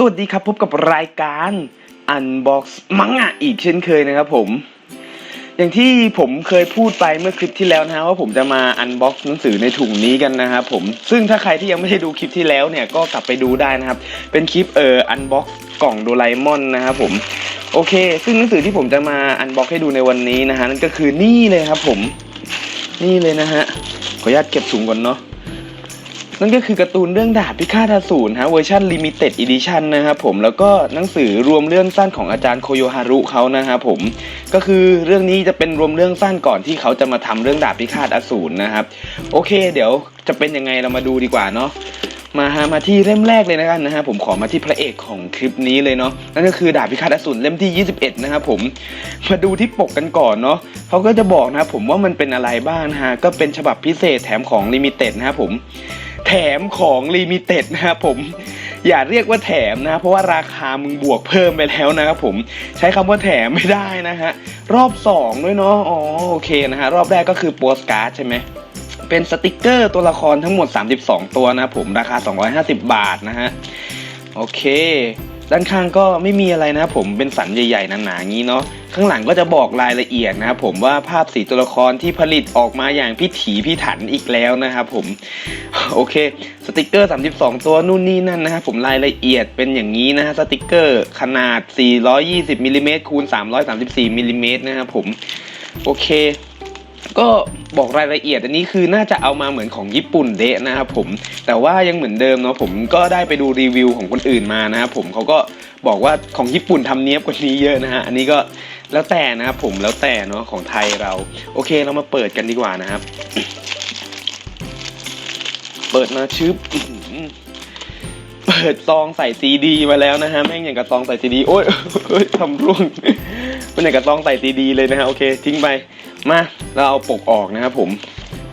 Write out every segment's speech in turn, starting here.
สวัสดีครับพบกับรายการ Unbox มังงะอีกเช่นเคยนะครับผม อย่างที่ผมเคยพูดไปเมื่อคลิปที่แล้วนะฮะว่าผมจะมา Unbox หนังสือในถุงนี้กันนะครับผมซึ่งถ้าใครที่ยังไม่ได้ดูคลิปที่แล้วเนี่ยก็กลับไปดูได้นะครับ เป็นคลิปเอ่อ Unbox กล่องโดราเอมอนนะครับผมโอเค ซึ่งหนังสือที่ผมจะมา Unbox ให้ดูในวันนี้นะฮะนั่นก็คือนี่เลยครับผม นี่เลยนะฮะขออนุญาตเก็บถุงก่อนเนาะ นั่นก็คือการ์ตูนเรื่องดาบพิฆาตอสูรฮะเวอร์ชันลิมิเต็ดอีดิชันนะครับผมแล้วก็หนังสือรวมเรื่องสั้นของอาจารย์โคโยฮารุเขานะครับผมก็คือเรื่องนี้จะเป็นรวมเรื่องสั้นก่อนที่เขาจะมาทำเรื่องดาบพิฆาตอสูรนะครับโอเค เดี๋ยวจะเป็นยังไงเรามาดูดีกว่าเนาะมาฮะมาที่เล่มแรกเลยนะกันนะฮะผมขอมาที่พระเอกของคลิปนี้เลยเนาะนั่นก็คือดาบพิฆาตอสูรเล่มที่ 21 นะครับผมมาดูที่ปกกันก่อนเนาะเขาก็จะบอกนะครับผมว่ามันเป็นอะไรบ้างนะฮะก็เป็นฉบับพิเศษแถมของลิมิเต็ดนะครับผม แถมของลิมิเต็ดนะครับผมอย่าเรียกว่าแถมนะเพราะว่าราคามึงบวกเพิ่มไปแล้วนะครับผมใช้คำว่าแถมไม่ได้นะฮะรอบสองด้วยเนาะอ๋อโอเคนะฮะรอบแรกก็คือโปสการ์ดใช่ไหมเป็นสติกเกอร์ตัวละครทั้งหมด 32 ตัวนะครับผมราคา 250 บาทนะฮะโอเค ด้านข้างก็ไม่มีอะไรนะครับผมเป็นสันใหญ่ๆหนาๆงี้เนาะข้างหลังก็จะบอกรายละเอียดนะครับผมว่าภาพสีตัวละครที่ผลิตออกมาอย่างพิถีพิถันอีกแล้วนะครับผมโอเค สติกเกอร์ 32 ตัวนู่นนี่นั่นนะครับผมรายละเอียดเป็นอย่างนี้นะฮะสติกเกอร์ขนาด 420มิลลิเมตรคูณ334มิลลิเมตรนะครับผมโอเค ก็บอกรายละเอียดอันนี้คือน่าจะเอามาเหมือนของญี่ปุ่นเดะนะครับผมแต่ว่ายังเหมือนเดิมเนาะผมก็ได้ไปดูรีวิวของคนอื่นมานะครับผมเขาก็บอกว่าของญี่ปุ่นทำเนี้ยบกว่านี้เยอะนะฮะอันนี้ก็แล้วแต่นะครับผมแล้วแต่เนาะของไทยเรา โอเคเรามาเปิดกันดีกว่านะครับ เปิดมาชึบอื้อเปิดซองใส่ซีดีมาแล้วนะฮะแม่งอย่างกับซองใส่ซีดีโอ้ยเอ้ยทำร่วงเป็นอย่างกับซองใส่ซีดีเลยนะฮะโอเคทิ้งไป มาเราเอาปกออกนะครับผม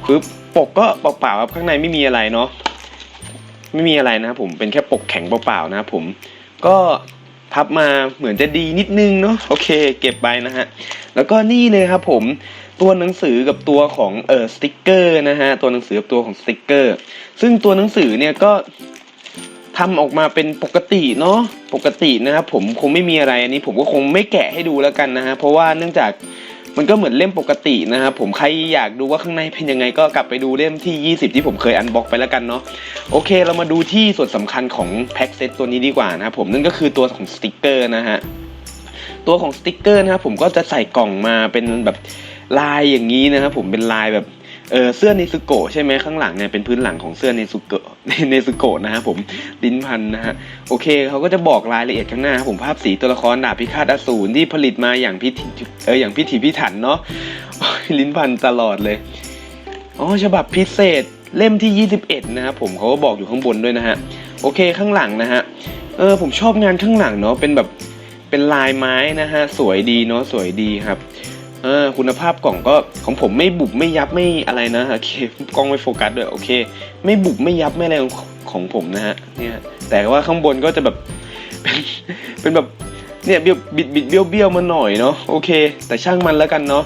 ปึ๊บปกก็เปล่าๆครับข้างในไม่มีอะไรเนาะไม่มีอะไรนะครับผมเป็นแค่ปกแข็งเปล่าๆนะครับผมก็พับมาเหมือนจะดีนิดนึงเนาะโอเค เก็บไปนะฮะแล้วก็นี่เลยครับผมตัวหนังสือกับตัวของเออสติกเกอร์นะฮะตัวหนังสือกับตัวของสติกเกอร์ ซึ่งตัวหนังสือเนี่ยก็ทำออกมาเป็นปกติเนาะปกตินะครับผมคงไม่มีอะไรอันนี้ผมก็คงไม่แกะให้ดูแล้วกันนะฮะเพราะว่าเนื่องจาก มันก็เหมือนเล่มปกตินะครับผมใครอยากดูว่าข้างในเป็นยังไงก็กลับไปดูเล่มที่ 20 ที่ผมเคยอันบ็อกไปแล้วกันเนาะโอเค เรามาดูที่ส่วนสำคัญของแพ็กเซตตัวนี้ดีกว่านะครับผมนั่นก็คือตัวของสติกเกอร์นะฮะตัวของสติกเกอร์นะครับผมก็จะใส่กล่องมาเป็นแบบลายอย่างนี้นะครับผมเป็นลายแบบ เออเสื้อเนซุโกะใช่ไหมข้างหลังเนี่ยเป็นพื้นหลังของเสื้อเนซุโกะเนซุโกะนะฮะผมลิ้นพันนะฮะโอเคเขาก็จะบอกรายละเอียดข้างหน้าผมภาพสีตัวละครดาบพิฆาตอสูรที่ผลิตมาอย่างพิถีเอออย่างพิถีพิถันเนาะลิ้นพันตลอดเลยอ๋อฉบับพิเศษเล่มที่ 21 นะครับผมเขาก็บอกอยู่ข้างบนด้วยนะฮะโอเคข้างหลังนะฮะเออผมชอบงานข้างหลังเนาะเป็นแบบเป็นลายไม้นะฮะสวยดีเนาะสวยดีครับ เออคุณภาพกล่องก็ของผมไม่บุบไม่ยับไม่อะไรนะโอเคกล้องไม่โฟกัสด้วยโอเค ไม่บุบไม่ยับไม่อะไรของผมนะฮะเนี่ยแต่ว่าข้างบนก็จะแบบเป็นเป็นแบบเนี่ยเบี้ยวบิดบิดเบี้ยวเบี้ยวมาหน่อยเนาะโอเค แต่ช่างมันแล้วกันเนาะ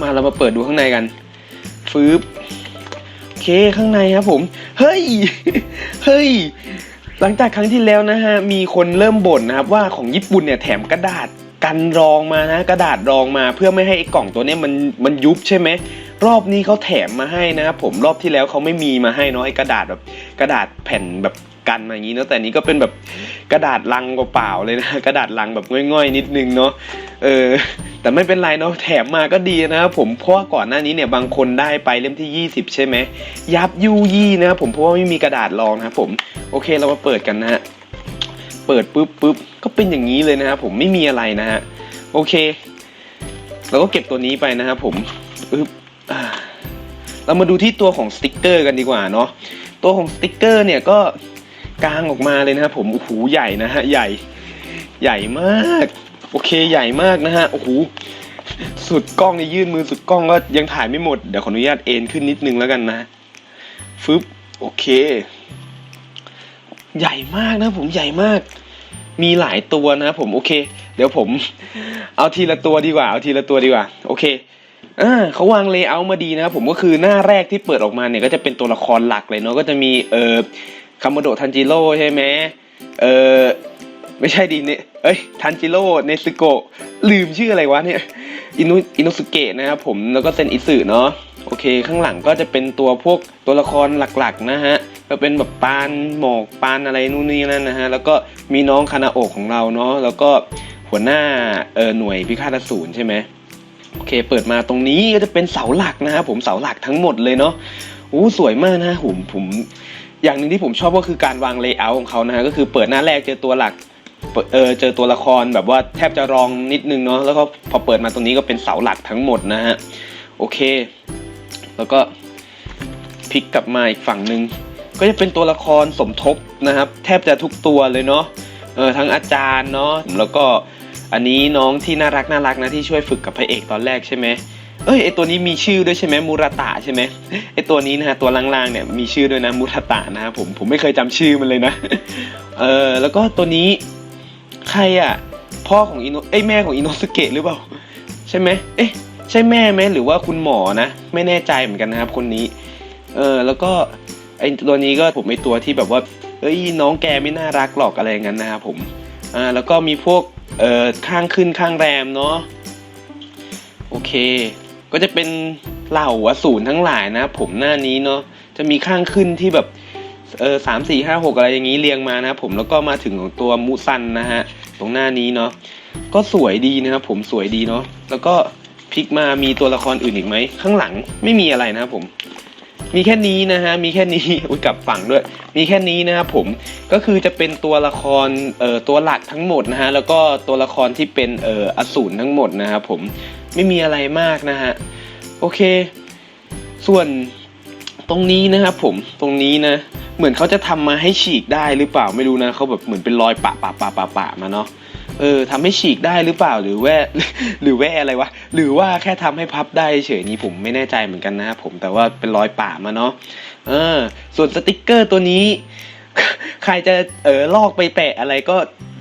มาเรามาเปิดดูข้างในกันฟืบโอเคข้างในครับผม เฮ้ยเฮ้ยหลังจากครั้งที่แล้วนะฮะมีคนเริ่มบ่นนะครับว่าของญี่ปุ่นเนี่ยแถมกระดาษ กันรองมานะ กระดาษรองมาเพื่อไม่ให้ไอ้กล่องตัวนี้มันมันยุบใช่ไหมรอบนี้เขาแถมมาให้นะครับผมรอบที่แล้วเขาไม่มีมาให้เนาะไอ้กระดาษแบบกระดาษแผ่นแบบกันมาอย่างนี้เนาะแต่นี้ก็เป็นแบบกระดาษลังเปล่าเลยนะกระดาษลังแบบง่อยๆ นิดนึงเนาะเออแต่ไม่เป็นไรเนาะแถมมาก็ดีนะครับผมเพราะว่าก่อนหน้านี้เนี่ยบางคนได้ไปเล่มที่ 20 ใช่ไหมยับยูยี่นะครับผมเพราะว่าไม่มีกระดาษรองนะครับผมโอเคเรามาเปิดกันนะฮะ เปิดปุ๊บปุ๊บก็เป็นอย่างนี้เลยนะครับผมไม่มีอะไรนะฮะโอเคเราก็เก็บตัวนี้ไปนะครับผมปึ๊บอ่าเรามาดูที่ตัวของสติกเกอร์กันดีกว่าเนาะตัวของสติกเกอร์เนี่ยก็กางออกมาเลยนะครับผมโอ้โหใหญ่นะฮะใหญ่ใหญ่มากโอเคใหญ่มากนะฮะโอ้โหสุดกล้องในยื่นมือสุดกล้องก็ยังถ่ายไม่หมดเดี๋ยวขออนุญาตเอ็นขึ้นนิดนึงแล้วกันนะฟึบโอเค ใหญ่มากนะผมใหญ่มาก มีหลายตัวนะผมโอเค เดี๋ยวผม เอาทีละตัวดีกว่าเอาทีละตัวดีกว่า โอเคอ่าเขาวางเลเยอร์มาดีนะครับผมก็คือหน้าแรกที่เปิดออกมาเนี่ยก็จะเป็นตัวละครหลักเลยเนาะก็จะมีเอ่อคาโมโดทันจิโร่ใช่ไหมเอ่อไม่ใช่ดิเนี่ยเอ้ยทันจิโร่เนสโกะลืมชื่ออะไรวะเนี่ยอินุอินุสุเกะนะครับผมแล้วก็เซนอิสึเนาะ โอเค ข้างหลังก็จะเป็นตัวพวกตัวละครหลักๆนะฮะก็เป็นแบบปานหมอกปานอะไรนู่นนี่นั่นนะฮะแล้วก็มีน้องคานาโอะของเราเนาะแล้วก็หัวหน้าเออหน่วยพิฆาตอสูรใช่ไหมโอเค เปิดมาตรงนี้ก็จะเป็นเสาหลักนะครับผมเสาหลักทั้งหมดเลยเนาะอู้สวยมากนะผมผม อย่างหนึ่งที่ผมชอบก็คือการวางเลเยอร์ของเขานะฮะก็คือเปิดหน้าแรกเจอตัวหลักเเออเจอตัวละครแบบว่าแทบจะรองนิดนึงเนาะแล้วก็พอเปิดมาตรงนี้ก็เป็นเสาหลักทั้งหมดนะฮะโอเค แล้วก็พลิกกลับมาอีกฝั่งหนึ่งก็จะเป็นตัวละครสมทบนะครับ แทบจะทุกตัวเลยเนาะเออทั้งอาจารย์เนาะแล้วก็อันนี้น้องที่น่ารักน่ารักนะที่ช่วยฝึกกับพระเอกตอนแรกใช่ไหมเอ้ยไอตัวนี้มีชื่อด้วยใช่ไหมมูราตะใช่ไหมไอตัวนี้นะฮะตัวล่างๆเนี่ยมีชื่อด้วยนะมูทตะนะครับผมผมไม่เคยจำชื่อมันเลยนะเออแล้วก็ตัวนี้ใครอะพ่อของอินโนเอ้ยแม่ของอินโนสเกะหรือเปล่า ใช่ไหมเอ๊ะ ใช่แม่ไหมหรือว่าคุณหมอนะ ไม่แน่ใจเหมือนกันนะครับ คนนี้ เออแล้วก็ไอตัวนี้ก็ผมไอตัวที่แบบว่าเอ้ยน้องแกไม่น่ารักหรอกอะไรอย่างนั้นนะครับผมอ่าแล้วก็มีพวกเอ่อข้างขึ้นข้างแรมเนาะโอเค ก็จะเป็นเหล่าอสูรทั้งหลายนะผมหน้านี้เนาะจะมีข้างขึ้นที่แบบเออสามสี่ห้าหกอะไรอย่างนี้เรียงมานะผมแล้วก็มาถึงของตัวมูซันนะฮะตรงหน้านี้เนาะก็สวยดีนะครับผมสวยดีเนาะแล้วก็ ลิกมามีตัวละครอื่นอีกไหม ข้างหลังไม่มีอะไรนะครับผม มีแค่นี้นะฮะ มีแค่นี้อุ้ยกลับฝั่งด้วย มีแค่นี้นะครับผม ก็คือจะเป็นตัวละครเอ่อตัวหลักทั้งหมดนะฮะ แล้วก็ตัวละครที่เป็นเอ่ออสูรทั้งหมดนะครับผม ไม่มีอะไรมากนะฮะ โอเค ส่วนตรงนี้นะครับผม ตรงนี้นะ เหมือนเขาจะทำมาให้ฉีกได้หรือเปล่าไม่รู้นะเขาแบบเหมือนเป็นรอยปะปะปะปะปะมาเนาะ เออทำให้ฉีกได้หรือเปล่าหรือแว่หรือแว่อะไรวะหรือว่าแค่ทำให้พับได้เฉยนี้ผมไม่แน่ใจเหมือนกันนะครับผมแต่ว่าเป็นรอยปะมาเนาะเออ ส่วนสติกเกอร์ตัวนี้ ใครจะเออลอกไปแปะอะไรก็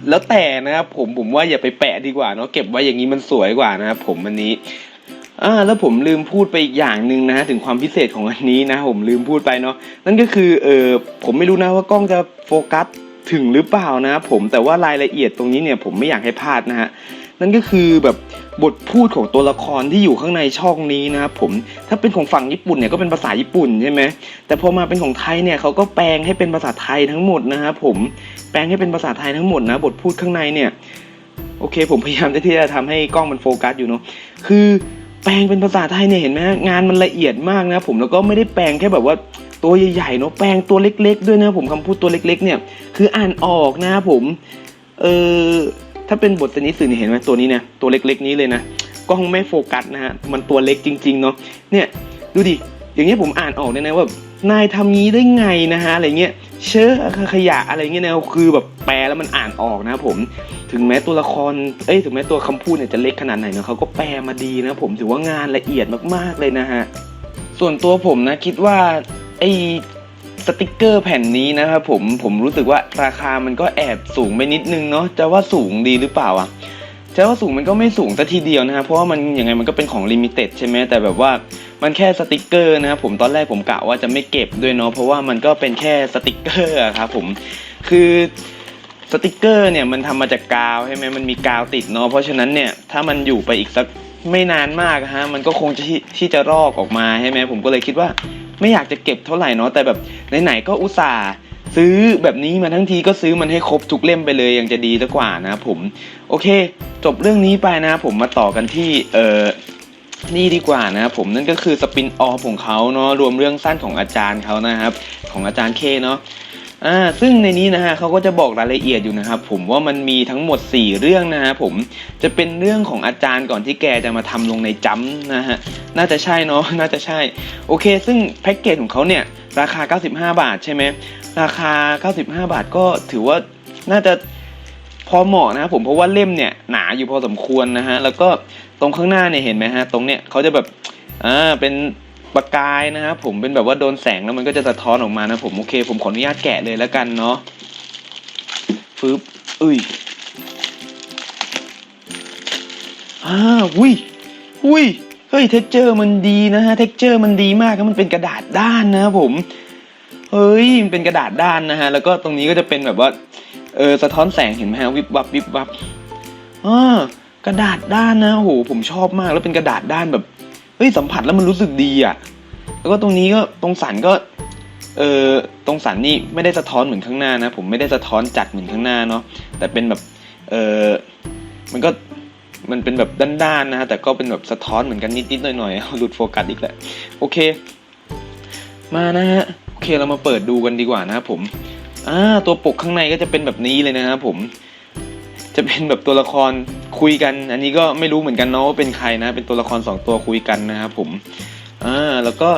แล้วแต่นะครับผมผมว่าอย่าไปแปะดีกว่าเนาะเก็บไว้อย่างนี้มันสวยกว่านะครับผมอันนี้อ่าแล้วผมลืมพูดไปอีกอย่างหนึ่งนะถึงความพิเศษของอันนี้นะผมลืมพูดไปเนาะนั่นก็คือเออผมไม่รู้นะว่ากล้องจะโฟกัส ถึงหรือเปล่านะครับผมแต่ว่ารายละเอียดตรงนี้เนี่ยผมไม่อยากให้พลาดนะฮะนั่นก็คือแบบบทพูดของตัวละครที่อยู่ข้างในช่องนี้นะครับผมถ้าเป็นของฝั่งญี่ปุ่นเนี่ยก็เป็นภาษาญี่ปุ่นใช่ไหมแต่พอมาเป็นของไทยเนี่ยเขาก็แปลงให้เป็นภาษาไทยทั้งหมดนะครับผมแปลงให้เป็นภาษาไทยทั้งหมดนะบทพูดข้างในเนี่ยโอเค ผมพยายามที่จะทำให้กล้องมันโฟกัสอยู่เนาะคือแปลงเป็นภาษาไทยเนี่ยเห็นไหมงานมันละเอียดมากนะผมแล้วก็ไม่ได้แปลงแค่แบบว่า ตัวใหญ่ๆเนาะแปลงตัวเล็ก ๆ ด้วยนะผมคำพูดตัวเล็ก ๆ เนี่ย คืออ่านออกนะครับผมเออถ้าเป็นบทสนิสื่อเห็นไหมตัวนี้เนี่ยตัวเล็ก ๆ นี้เลยนะกล้องไม่โฟกัสนะฮะมันตัวเล็กจริง ๆ เนาะเนี่ยดูดิอย่างเงี้ยผมอ่านออกเลยนะว่านายทำงี้ได้ไงนะฮะอะไรเงี้ยเชื้อขยะอะไรเงี้ยนะคือแบบแปลแล้วมันอ่านออกนะผมถึงแม้ตัวละครเอ้ยถึงแม้ตัวคำพูดเนี่ยจะเล็กขนาดไหนเนาะเขาก็แปลมาดีนะผมถือว่างานละเอียดมากๆเลยนะฮะส่วนตัวผมนะคิดว่า ไอสติกเกอร์แผ่นนี้นะครับผมผมรู้สึกว่าราคามันก็แอบสูงไปนิดนึงเนาะจะว่าสูงดีหรือเปล่าอะจะว่าสูงมันก็ไม่สูงซะทีเดียวนะครับเพราะว่ามันยังไงมันก็เป็นของลิมิเต็ดใช่ไหมแต่แบบว่ามันแค่สติกเกอร์นะครับผมตอนแรกผมกะว่าจะไม่เก็บด้วยเนาะเพราะว่ามันก็เป็นแค่สติกเกอร์อะครับผมคือสติกเกอร์เนี่ยมันทำมาจากกาวใช่ไหมมันมีกาวติดเนาะเพราะฉะนั้นเนี่ยถ้ามันอยู่ไปอีกสักไม่นานมากฮะมันก็คงจะที่ที่จะรอกออกมาใช่ไหมผมก็เลยคิดว่า ไม่อยากจะเก็บเท่าไหร่เนาะแต่แบบไหนๆก็อุตส่าห์ซื้อแบบนี้มาทั้งทีก็ซื้อมันให้ครบทุกเล่มไปเลยยังจะดีซะกว่านะผม โอเค จบเรื่องนี้ไปนะผมมาต่อกันที่เออนี่ดีกว่านะครับผมนั่นก็คือสปินออฟของเขาเนาะรวมเรื่องสั้นของอาจารย์เขานะครับ ของอาจารย์เคเนาะ อ่าซึ่งในนี้นะฮะเขาก็จะบอกรายละเอียดอยู่นะครับผมว่ามันมีทั้งหมด 4 เรื่องนะฮะผมจะเป็นเรื่องของอาจารย์ก่อนที่แกจะมาทำลงในจัมนะฮะน่าจะใช่เนาะน่าจะใช่ โอเค ซึ่งแพ็กเกจของเขาเนี่ยราคา 95 บาทใช่ไหมราคา 95 บาทก็ถือว่าน่าจะพอเหมาะนะครับผมเพราะว่าเล่มเนี่ยหนาอยู่พอสมควรนะฮะแล้วก็ตรงข้างหน้าเนี่ยเห็นไหมฮะตรงเนี้ยเขาจะแบบอ่าเป็น ประกายนะครับผมเป็นแบบว่าโดนแสงแล้วมันก็จะสะท้อนออกมานะผมโอเค ผมขออนุญาตแกะเลยแล้วกันเนาะฟึบอุ้ยอ่าอุ้ยอุ้ยเฮ้ยเท็กเจอร์มันดีนะฮะเท็กเจอร์มันดีมากครับมันเป็นกระดาษด้านนะครับผมเฮ้ยมันเป็นกระดาษด้านนะฮะแล้วก็ตรงนี้ก็จะเป็นแบบว่าเออสะท้อนแสงเห็นไหมฮะวิบวับวิบวับอ่ากระดาษด้านนะโอ้โหผมชอบมากแล้วเป็นกระดาษด้านแบบ เฮ้ยสัมผัสแล้วมันรู้สึกดีอะ แล้วก็ตรงนี้ก็ตรงสันก็ เออตรงสันนี่ไม่ได้สะท้อนเหมือนข้างหน้านะ ผมไม่ได้สะท้อนจัดเหมือนข้างหน้าเนาะแต่เป็นแบบเออมันก็มันเป็นแบบด้านๆนะฮะแต่ก็เป็นแบบสะท้อนเหมือนกันนิดๆหน่อยๆหลุดโฟกัสอีกแหละโอเค มานะฮะโอเคเรามาเปิดดูกันดีกว่านะครับผมอ่าตัวปกข้างในก็จะเป็นแบบนี้เลยนะครับผม จะเป็นแบบตัวละครคุยกัน อันนี้ก็ไม่รู้เหมือนกันเนาะว่าเป็นใครนะ เป็นตัวละครสองตัวคุยกันนะครับผมอ่าแล้วก็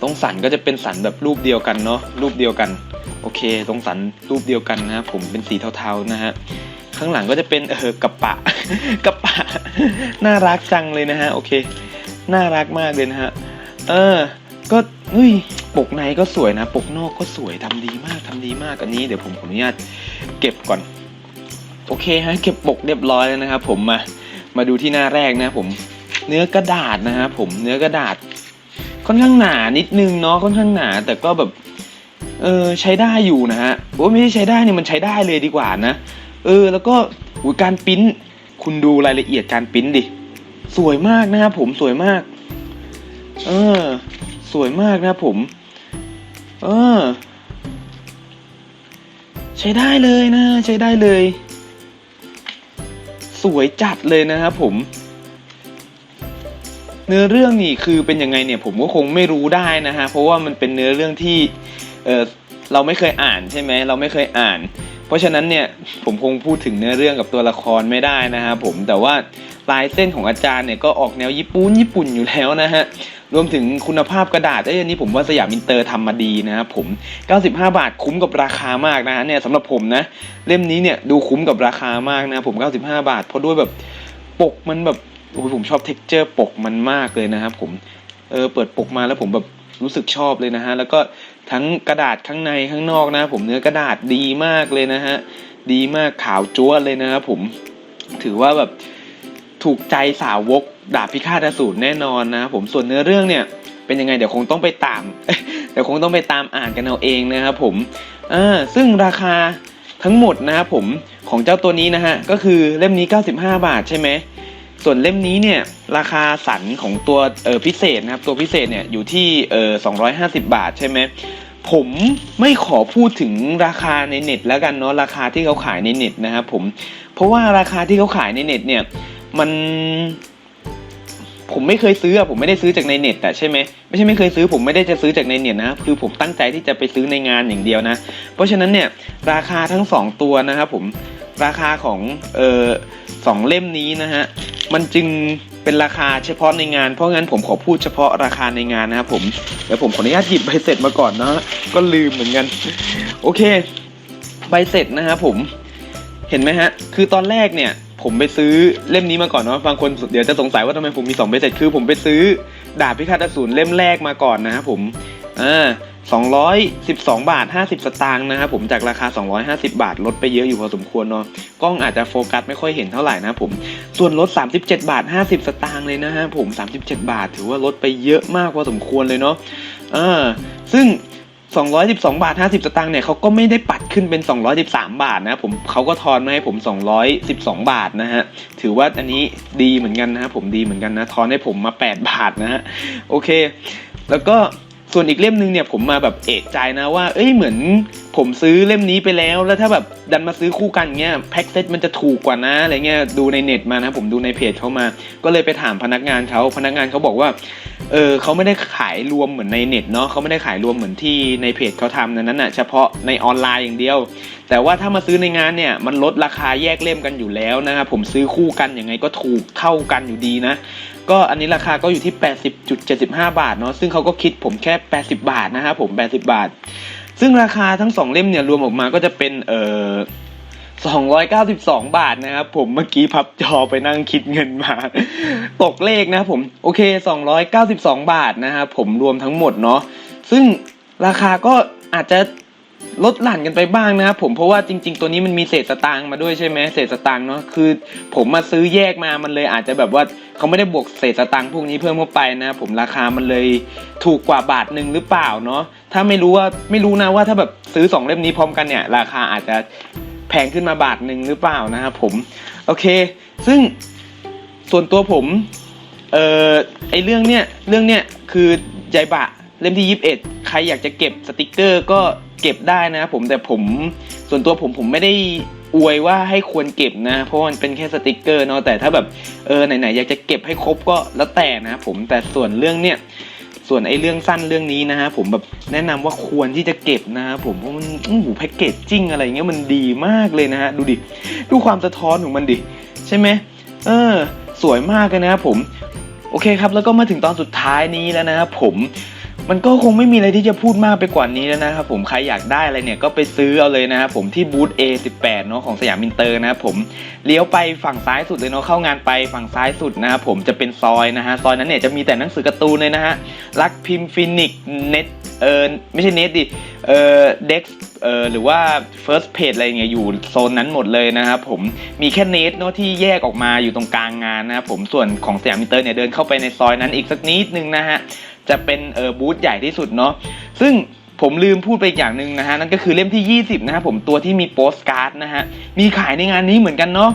ตรงสันก็จะเป็นสันแบบรูปเดียวกันเนาะรูปเดียวกัน โอเค ตรงสันรูปเดียวกันนะครับผมเป็นสีเทาๆนะฮะข้างหลังก็จะเป็นเออกระปะกระปะน่ารักจังเลยนะฮะโอเค น่ารักมากเลยนะฮะเออ ก็เฮ้ยปกในก็สวยนะ ปกนอกก็สวยทำดีมากทำดีมากอันนี้เดี๋ยวผมขออนุญาตเก็บก่อน โอเคฮะเก็บปกเรียบร้อยแล้วนะครับ ผมมามาดูที่หน้าแรกนะผมเนื้อกระดาษนะครับผมเนื้อกระดาษ ค่อนข้างหนานิดนึงเนาะค่อนข้างหนาแต่ก็แบบเออใช้ได้อยู่นะฮะโอ้ไม่ใช่ใช้ได้เนี่ยมันใช้ได้เลยดีกว่านะ เออแล้วก็การปิ้นคุณดูรายละเอียดการปิ้นดิสวยมากนะครับผมสวยมาก เออ สวยมากนะผม เออ ใช้ได้เลยนะ ใช้ได้เลย วยจัดเลยนะครับผม เนื้อเรื่องนี่คือเป็นยังไงเนี่ยผมก็คงไม่รู้ได้นะฮะเพราะว่ามันเป็นเนื้อเรื่องที่เเราไม่เคยอ่านใช่ไหมเราไม่เคยอ่าน เพราะฉะนั้นเนี่ยผมคงพูดถึงเนื้อเรื่องกับตัวละครไม่ได้นะฮะผมแต่ว่าลายเส้นของอาจารย์เนี่ยก็ออกแนวญี่ปุ่นญี่ปุ่นอยู่แล้วนะฮะรวมถึงคุณภาพกระดาษไอ้ยอันนี้ผมว่าสยามอินเตอร์ทำมาดีนะครับผม 95 บาทคุ้มกับราคามากนะฮะเนี่ยสำหรับผมนะ เล่มนี้เนี่ยดูคุ้มกับราคามากนะผม 95 บาท เพราะด้วยแบบปกมันแบบโอ้ยผมชอบเท็กเจอร์ปกมันมากเลยนะครับผมเออเปิดปกมาแล้วผมแบบรู้สึกชอบเลยนะฮะแล้วก็ ทั้งกระดาษข้างในข้างนอกนะ ผมเนื้อกระดาษดีมากเลยนะฮะดีมากขาวจั๊วะเลยนะครับผมถือว่าแบบถูกใจสาวกดาบพิฆาตอสูรแน่นอนนะผมส่วนเนื้อเรื่องเนี่ยเป็นยังไงเดี๋ยวคงต้องไปตามเดี๋ยวคงต้องไปตามอ่านกันเอาเองนะครับผมอ่าซึ่งราคาทั้งหมดนะครับผมของเจ้าตัวนี้นะฮะก็คือเล่มนี้ 95 บาทใช่ไหม ส่วนเล่มนี้เนี่ยราคาสันของตัวเออพิเศษนะครับ ตัวพิเศษเนี่ยอยู่ที่เออ250 บาทใช่ไหมผมไม่ขอพูดถึงราคาในเน็ตแล้วกันเนาะราคาที่เขาขายในเน็ตนะครับผมเพราะว่าราคาที่เขาขายในเน็ตเนี่ยมันผมไม่เคยซื้อผมไม่ได้ซื้อจากในเน็ตแต่ใช่ไหมไม่ใช่ไม่เคยซื้อผมไม่ได้จะซื้อจากในเน็ตนะคือผมตั้งใจที่จะไปซื้อในงานอย่างเดียวนะ เพราะฉะนั้นเนี่ยราคาทั้งสองตัวนะครับผมราคาของเออ สองเล่มนี้นะฮะ มันจึงเป็นราคาเฉพาะในงาน เพราะงั้นผมขอพูดเฉพาะราคาในงานนะครับผมเดี๋ยวผมขออนุญาตหยิบใบเสร็จมาก่อนนะก็ลืมเหมือนกัน โอเค ใบเสร็จนะครับผมเห็นไหมฮะ คือตอนแรกเนี่ยผมไปซื้อเล่มนี้มาก่อนเนาะ บางคนเดี๋ยวจะสงสัยว่าทำไมผมมีสองใบเสร็จ คือผมไปซื้อดาบพิฆาตอสูรเล่มแรกมาก่อนนะครับผม อ่า สองร้อยสิบสองบาทห้าสิบสตางค์นะครับผมจากราคา 250 บาท ลดไปเยอะอยู่พอสมควรเนาะกล้องอาจจะโฟกัสไม่ค่อยเห็นเท่าไหร่นะครับผมส่วนลด 37 บาท 50 สตางค์เลยนะฮะผม 37 บาท ถือว่าลดไปเยอะมากพอสมควรเลยเนาะอ่าซึ่ง 212 บาท 50 สตางค์เนี่ยเขาก็ไม่ได้ปัดขึ้นเป็น 213 บาทนะผมเขาก็ทอนมาให้ผม 212 บาทนะฮะถือว่าอันนี้ดีเหมือนกันนะฮะผมดีเหมือนกันนะทอนให้ผมมา 8 บาทนะฮะโอเค แล้วก็ ส่วนอีกเล่มหนึงเนี่ยผมมาแบบเอกใจนะว่า เอ้ยเหมือนผมซื้อเล่มนี้ไปแล้ว แล้วถ้าแบบดันมาซื้อคู่กันเงี้ยแพ็กเซตมันจะถูกกว่านะอะไรเงี้ยดูในเน็ตมานะผมดูในเพจเขามา ก็เลยไปถามพนักงานเขาพนักงานเขาบอกว่า เออเขาไม่ได้ขายรวมเหมือนในเน็ตเนาะเขาไม่ได้ขายรวมเหมือนที่ในเพจเขาทำนะนั้นน่ะเฉพาะในออนไลน์อย่างเดียว แต่ว่าถ้ามาซื้อในงานเนี่ยมันลดราคาแยกเล่มกันอยู่แล้วนะครับผมซื้อคู่กันยังไงก็ถูกเท่ากันอยู่ดีนะ ก็อันนี้ราคาก็อยู่ที่ 80.75 บาทเนาะซึ่งเขาก็คิดผมแค่ 80 บาทนะครับผม 80 บาท ซึ่งราคาทั้งสองเล่มเนี่ยรวมออกมาก็จะเป็นเออ 292 บาทนะครับผมเมื่อกี้พับจอไปนั่งคิดเงินมา ตกเลขนะครับผมโอเค 292 บาทนะครับผมรวมทั้งหมดเนาะซึ่งราคาก็อาจจะลดหลั่นกันไปบ้างนะครับผมเพราะว่าจริง ๆ ตัวนี้มันมีเศษสตางค์มาด้วยใช่ไหมเศษสตางค์เนาะคือผมมาซื้อแยกมามันเลยอาจจะแบบว่าเขาไม่ได้บวกเศษสตางค์พวกนี้เพิ่มเข้าไปนะผมราคามันเลยถูกกว่าบาทหนึ่งหรือเปล่าเนาะถ้าไม่รู้ว่าไม่รู้นะว่าถ้าแบบซื้อสองเล่มนี้พร้อมกันเนี่ยราคาอาจจะ แพงขึ้นมาบาทหนึ่งหรือเปล่านะครับผม โอเค ซึ่งส่วนตัวผมเอ่อไอเรื่องเนี้ยเรื่องเนี้ยคือยายบะเล่มที่21ใครอยากจะเก็บสติกเกอร์ก็เก็บได้นะครับผมแต่ผมส่วนตัวผมผมไม่ได้อวยว่าให้ควรเก็บนะ เพราะมันเป็นแค่สติกเกอร์เนาะแต่ถ้าแบบเออไหนๆอยากจะเก็บให้ครบก็แล้วแต่นะครับผมแต่ส่วนเรื่องเนี้ย ส่วนไอ้เรื่องสั้นเรื่องนี้นะฮะผมแบบแนะนำว่าควรที่จะเก็บนะครับผมเพราะมันโอ้โหแพ็กเกจจิ้งอะไรเงี้ยมันดีมากเลยนะฮะดูดิดูความสะท้อนของมันดิใช่ไหมเออ สวยมากเลยนะครับผม โอเคครับ แล้วก็มาถึงตอนสุดท้ายนี้แล้วนะครับผม มันก็คงไม่มีอะไรที่จะพูดมากไปกว่านี้แล้วนะครับผมใครอยากได้อะไรเนี่ยก็ไปซื้อเอาเลยนะครับผมที่บูธ A18 เนาะของสยามมินเตอร์นะครับผมเลี้ยวไปฝั่งซ้ายสุดเลยเนาะเข้างานไปฝั่งซ้ายสุดนะครับผมจะเป็นซอยนะฮะซอยนั้นเนี่ยจะมีแต่หนังสือการ์ตูนเลยนะฮะรักพิมพ์ฟินิกเน็ตเออไม่ใช่เน็ตดิเออเด็กเออหรือว่า first page อะไรเงี้ยอยู่โซนนั้นหมดเลยนะครับผมมีแค่เนทเนาะที่แยกออกมาอยู่ตรงกลางงานนะครับผมส่วนของสยามมินเตอร์เนี่ยเดินเข้าไปในซอยนั้นอีกสักนิดนึงนะฮะ จะเป็นเออบูธใหญ่ที่สุดเนาะซึ่งผมลืมพูดไปอีกอย่างหนึ่งนะฮะนั่นก็คือเล่มที่ 20 นะครับผมตัวที่มีโปสการ์ดนะฮะมีขายในงานนี้เหมือนกันเนาะ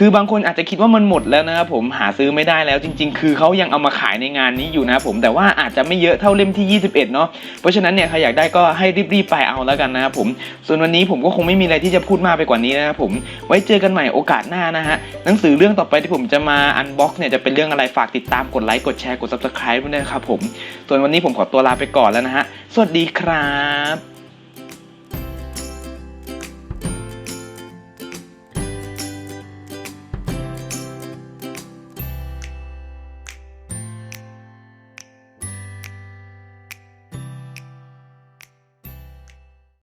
คือบางคนอาจจะคิดว่ามันหมดแล้วนะครับผมหาซื้อไม่ได้แล้วจริง ๆ คือเขายังเอามาขายในงานนี้อยู่นะครับผมแต่ว่าอาจจะไม่เยอะเท่าเล่มที่ 21 เนาะเพราะฉะนั้นเนี่ยใครอยากได้ก็ให้รีบๆไปเอาแล้วกันนะครับผมส่วนวันนี้ผมก็คงไม่มีอะไรที่จะพูดมากไปกว่านี้นะครับผมไว้เจอกันใหม่โอกาสหน้านะฮะหนังสือเรื่องต่อไปที่ผมจะมาอันบ็อกเนี่ยจะเป็นเรื่องอะไรฝากติดตามกดไลค์กดแชร์กด subscribe ด้วยนะครับผมส่วนวันนี้ผมขอตัวลาไปก่อนแล้วนะฮะสวัสดีครับ